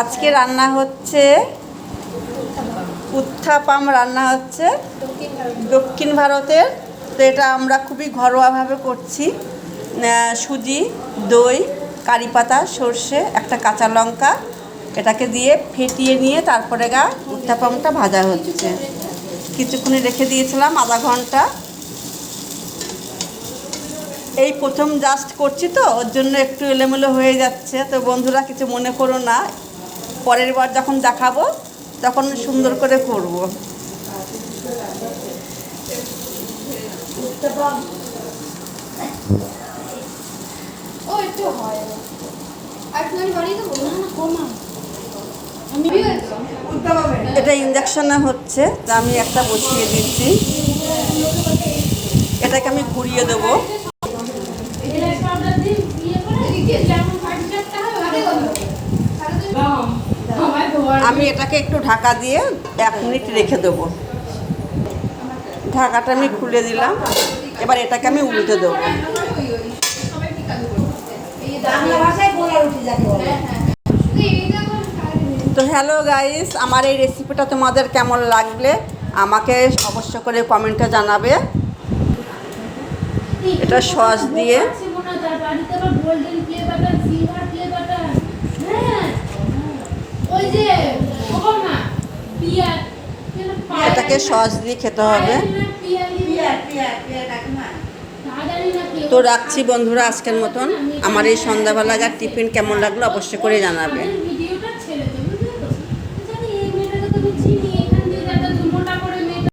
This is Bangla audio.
আজকে রান্না হচ্ছে উত্থাপাম রান্না হচ্ছে দক্ষিণ ভারতের। তো এটা আমরা খুবই ঘরোয়াভাবে করছি। সুজি দই কারি পাতা সর্ষে একটা কাঁচা লঙ্কা এটাকে দিয়ে ফেটিয়ে নিয়ে তারপরে গা উত্থাপামটা ভাজা হচ্ছে। কিছুক্ষণে রেখে দিয়েছিলাম আধা ঘণ্টা। এই প্রথম জাস্ট করছি তো ওর জন্য একটু এলোমেলো হয়ে যাচ্ছে। তো বন্ধুরা কিছু মনে করো না। পরের বার যখন দেখাবো তখন সুন্দর করে করব। এটা ইঞ্জেকশনে হচ্ছে তা আমি একটা বসিয়ে দিচ্ছি। এটাকে আমি ঘুরিয়ে দেবো। আমি এটাকে একটু ঢাকা দিয়ে এক মিনিট রেখে দেবো। ঢাকাটা আমি খুলে দিলাম। এবার এটাকে আমি উল্টে দেবো। তো হ্যালো গাইস, আমার এই রেসিপিটা তোমাদের কেমন লাগলে আমাকে অবশ্য করে কমেন্টে জানাবে। এটা সস দিয়ে এটাকে সস দিয়ে খেতে হবে। পিয়া পিয়া পিয়া কাকিমা তো রাখছি বন্ধুরা আজকের মতন। আমার এই সন্ধ্যাবেলাকার টিফিন কেমন লাগল অবশ্যই করে জানাবে।